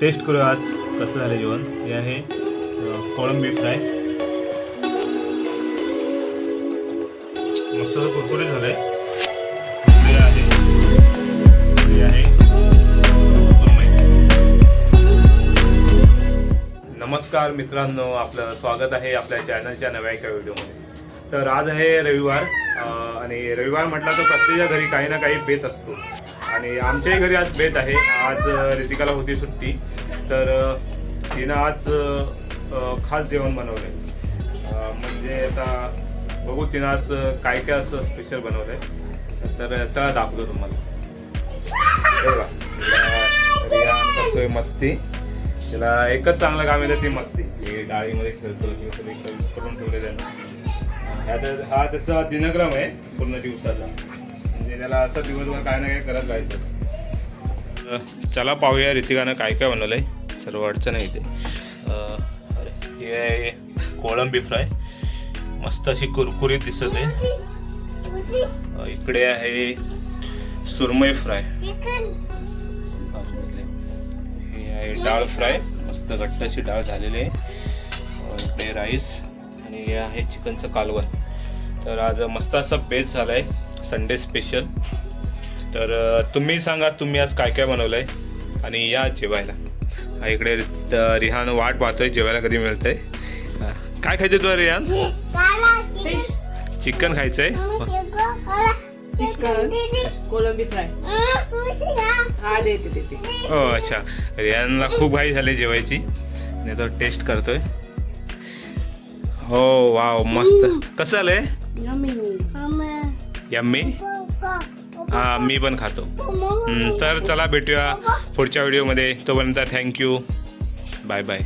Taste करूया आज कसं झालं जेवण. हे आहे कोळंबी फ्राय. मस्त असं कुरकुरीत आहे. नमस्कार मित्रांनो आपलं स्वागत आहे आपल्या चॅनलच्या नव्या एका व्हिडिओमध्ये. तर आज आहे रविवार आणि रविवार म्हटलं तर प्रत्येकाच्या घरी काही ना काही बेत असतो. आणि आमच्याही घरी आज बेत आहे. आज रितिकाला होती सुट्टी. तर तिनं आज खास जेवण बनवलंय. आहे म्हणजे आता बघू तिनं आज काय काय असं स्पेशल बनवलंय. तर चला दाखवतो तुम्हाला. रियान करतोय मस्ती. त्याला एकच चांगलं काम येतं ती मस्ती. हे डाळीमध्ये खेळतो किंवा करून ठेवले त्यांना हा त्याचा दिनक्रम आहे पूर्ण दिवसाचा. म्हणजे त्याला असं दिवसभर काय ना काय करत राहायचं. चला पाहूया रितिकानं काय काय बनवलंय. सर्व अडचण आहे इथे. अरे, हे आहे कोळंबी फ्राय. मस्त अशी कुरकुरीत दिसत आहे. इकडे आहे सुरमई फ्राय. हे आहे डाळ फ्राय. मस्त घट्ट अशी डाळ झालेली आहे. इकडे राईस आणि हे आहे चिकनचं कालवण. तर आज मस्त असा बेस आहे संडे स्पेशल तर तुम्ही सांगा तुम्ही आज काय काय बनवलंय आणि या जेवायला. इकडे रिहान वाट पाहतोय जेवायला कधी मिळतंय. काय खायचं तुला रिहान? चिकन खायचंय. कोलंबी फ्राय. हा अच्छा. रियानला खूप घाई झाली जेवायची. आणि तो टेस्ट करतोय. हो वाव मस्त. कसं आलंय? यम्मी हा मी पण खातो. तर चला भेटूया पुढच्या व्हिडिओमध्ये. तोपर्यंत थँक्यू बाय बाय